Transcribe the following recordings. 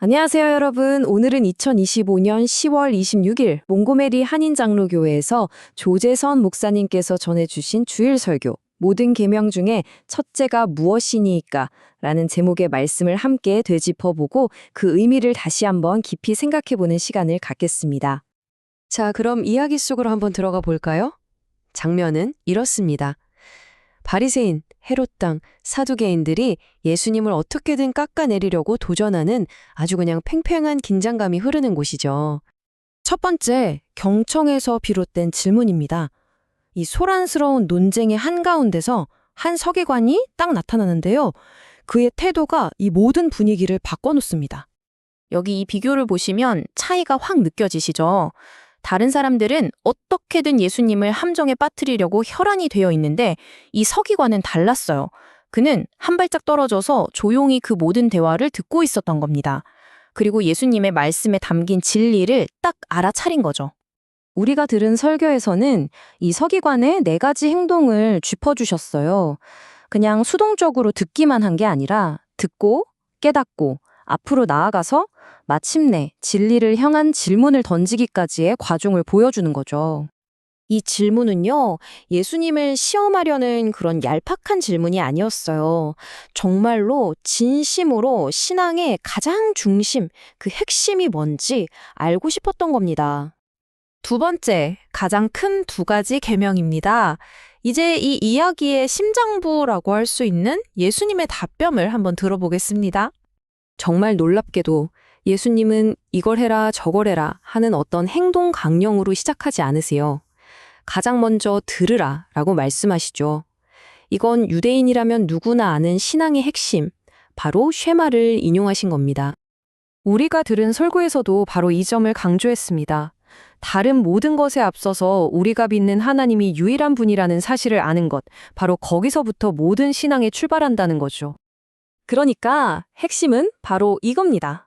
안녕하세요, 여러분. 오늘은 2025년 10월 26일 몽고메리 한인장로교회에서 조재선 목사님께서 전해주신 주일 설교 모든 계명 중에 첫째가 무엇이니까 라는 제목의 말씀을 함께 되짚어보고 그 의미를 다시 한번 깊이 생각해보는 시간을 갖겠습니다. 자, 그럼 이야기 속으로 한번 들어가 볼까요? 장면은 이렇습니다. 바리새인, 헤롯 땅, 사두개인들이 예수님을 어떻게든 깎아내리려고 도전하는 아주 그냥 팽팽한 긴장감이 흐르는 곳이죠. 첫 번째, 경청에서 비롯된 질문입니다. 이 소란스러운 논쟁의 한가운데서 한 서기관이 딱 나타나는데요. 그의 태도가 이 모든 분위기를 바꿔놓습니다. 여기 이 비교를 보시면 차이가 확 느껴지시죠? 다른 사람들은 어떻게든 예수님을 함정에 빠뜨리려고 혈안이 되어 있는데 이 서기관은 달랐어요. 그는 한 발짝 떨어져서 조용히 그 모든 대화를 듣고 있었던 겁니다. 그리고 예수님의 말씀에 담긴 진리를 딱 알아차린 거죠. 우리가 들은 설교에서는 이 서기관의 네 가지 행동을 짚어주셨어요. 그냥 수동적으로 듣기만 한 게 아니라 듣고 깨닫고 앞으로 나아가서 마침내 진리를 향한 질문을 던지기까지의 과정을 보여주는 거죠. 이 질문은요, 예수님을 시험하려는 그런 얄팍한 질문이 아니었어요. 정말로 진심으로 신앙의 가장 중심, 그 핵심이 뭔지 알고 싶었던 겁니다. 두 번째, 가장 큰 두 가지 계명입니다. 이제 이 이야기의 심장부라고 할 수 있는 예수님의 답변을 한번 들어보겠습니다. 정말 놀랍게도 예수님은 이걸 해라 저걸 해라 하는 어떤 행동 강령으로 시작하지 않으세요. 가장 먼저 들으라 라고 말씀하시죠. 이건 유대인이라면 누구나 아는 신앙의 핵심, 바로 쉐마를 인용하신 겁니다. 우리가 들은 설교에서도 바로 이 점을 강조했습니다. 다른 모든 것에 앞서서 우리가 믿는 하나님이 유일한 분이라는 사실을 아는 것, 바로 거기서부터 모든 신앙에 출발한다는 거죠. 그러니까 핵심은 바로 이겁니다.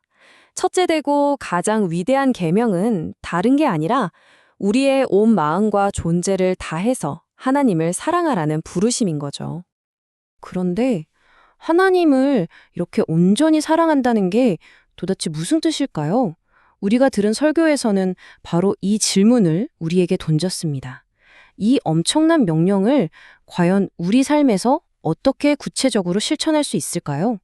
첫째 되고 가장 위대한 계명은 다른 게 아니라 우리의 온 마음과 존재를 다해서 하나님을 사랑하라는 부르심인 거죠. 그런데 하나님을 이렇게 온전히 사랑한다는 게 도대체 무슨 뜻일까요? 우리가 들은 설교에서는 바로 이 질문을 우리에게 던졌습니다. 이 엄청난 명령을 과연 우리 삶에서 어떻게 구체적으로 실천할 수 있을까요?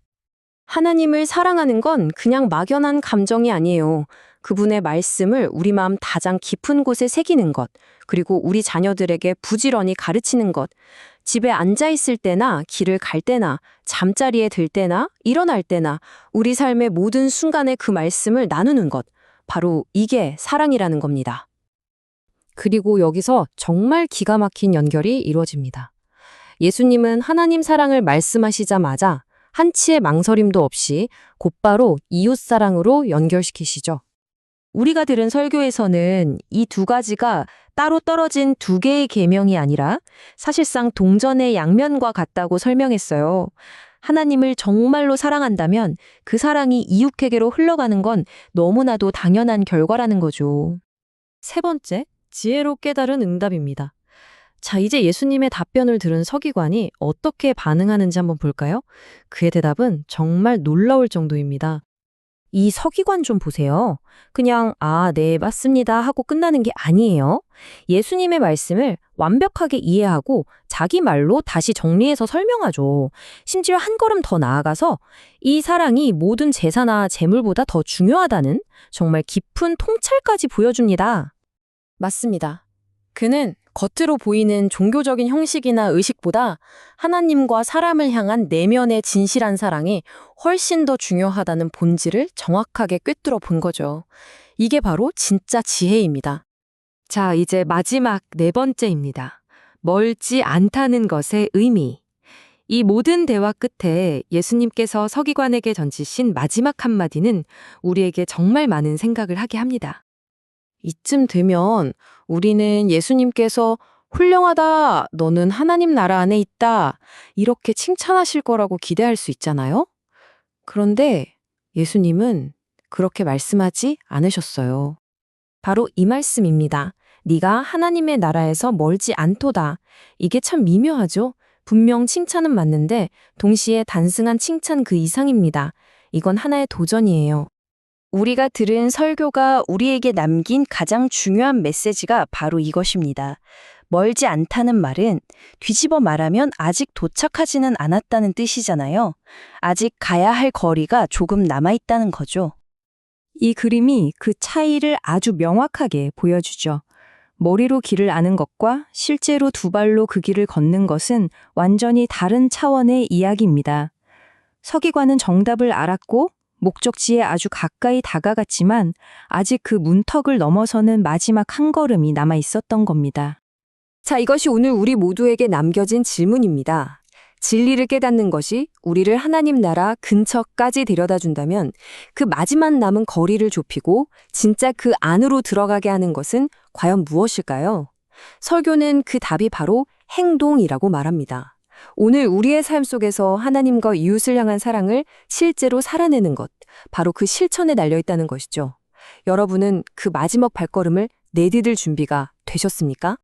하나님을 사랑하는 건 그냥 막연한 감정이 아니에요. 그분의 말씀을 우리 마음 가장 깊은 곳에 새기는 것, 그리고 우리 자녀들에게 부지런히 가르치는 것, 집에 앉아 있을 때나 길을 갈 때나 잠자리에 들 때나 일어날 때나 우리 삶의 모든 순간에 그 말씀을 나누는 것, 바로 이게 사랑이라는 겁니다. 그리고 여기서 정말 기가 막힌 연결이 이루어집니다. 예수님은 하나님 사랑을 말씀하시자마자 한치의 망설임도 없이 곧바로 이웃 사랑으로 연결시키시죠. 우리가 들은 설교에서는 이 두 가지가 따로 떨어진 두 개의 계명이 아니라 사실상 동전의 양면과 같다고 설명했어요. 하나님을 정말로 사랑한다면 그 사랑이 이웃에게로 흘러가는 건 너무나도 당연한 결과라는 거죠. 세 번째, 지혜로 깨달은 응답입니다. 자, 이제 예수님의 답변을 들은 서기관이 어떻게 반응하는지 한번 볼까요? 그의 대답은 정말 놀라울 정도입니다. 이 서기관 좀 보세요. 그냥, 아, 네, 맞습니다. 하고 끝나는 게 아니에요. 예수님의 말씀을 완벽하게 이해하고 자기 말로 다시 정리해서 설명하죠. 심지어 한 걸음 더 나아가서 이 사랑이 모든 재산이나 재물보다 더 중요하다는 정말 깊은 통찰까지 보여줍니다. 맞습니다. 그는 겉으로 보이는 종교적인 형식이나 의식보다 하나님과 사람을 향한 내면의 진실한 사랑이 훨씬 더 중요하다는 본질을 정확하게 꿰뚫어 본 거죠. 이게 바로 진짜 지혜입니다. 자, 이제 마지막 네 번째입니다. 멀지 않다는 것의 의미. 이 모든 대화 끝에 예수님께서 서기관에게 던지신 마지막 한마디는 우리에게 정말 많은 생각을 하게 합니다. 이쯤 되면 우리는 예수님께서 훌륭하다, 너는 하나님 나라 안에 있다, 이렇게 칭찬하실 거라고 기대할 수 있잖아요? 그런데 예수님은 그렇게 말씀하지 않으셨어요. 바로 이 말씀입니다. 네가 하나님의 나라에서 멀지 않도다. 이게 참 미묘하죠? 분명 칭찬은 맞는데 동시에 단순한 칭찬 그 이상입니다. 이건 하나의 도전이에요. 우리가 들은 설교가 우리에게 남긴 가장 중요한 메시지가 바로 이것입니다. 멀지 않다는 말은 뒤집어 말하면 아직 도착하지는 않았다는 뜻이잖아요. 아직 가야 할 거리가 조금 남아있다는 거죠. 이 그림이 그 차이를 아주 명확하게 보여주죠. 머리로 길을 아는 것과 실제로 두 발로 그 길을 걷는 것은 완전히 다른 차원의 이야기입니다. 서기관은 정답을 알았고 목적지에 아주 가까이 다가갔지만 아직 그 문턱을 넘어서는 마지막 한 걸음이 남아 있었던 겁니다. 자, 이것이 오늘 우리 모두에게 남겨진 질문입니다. 진리를 깨닫는 것이 우리를 하나님 나라 근처까지 데려다 준다면 그 마지막 남은 거리를 좁히고 진짜 그 안으로 들어가게 하는 것은 과연 무엇일까요? 설교는 그 답이 바로 행동이라고 말합니다. 오늘 우리의 삶 속에서 하나님과 이웃을 향한 사랑을 실제로 살아내는 것, 바로 그 실천에 달려 있다는 것이죠. 여러분은 그 마지막 발걸음을 내디딜 준비가 되셨습니까?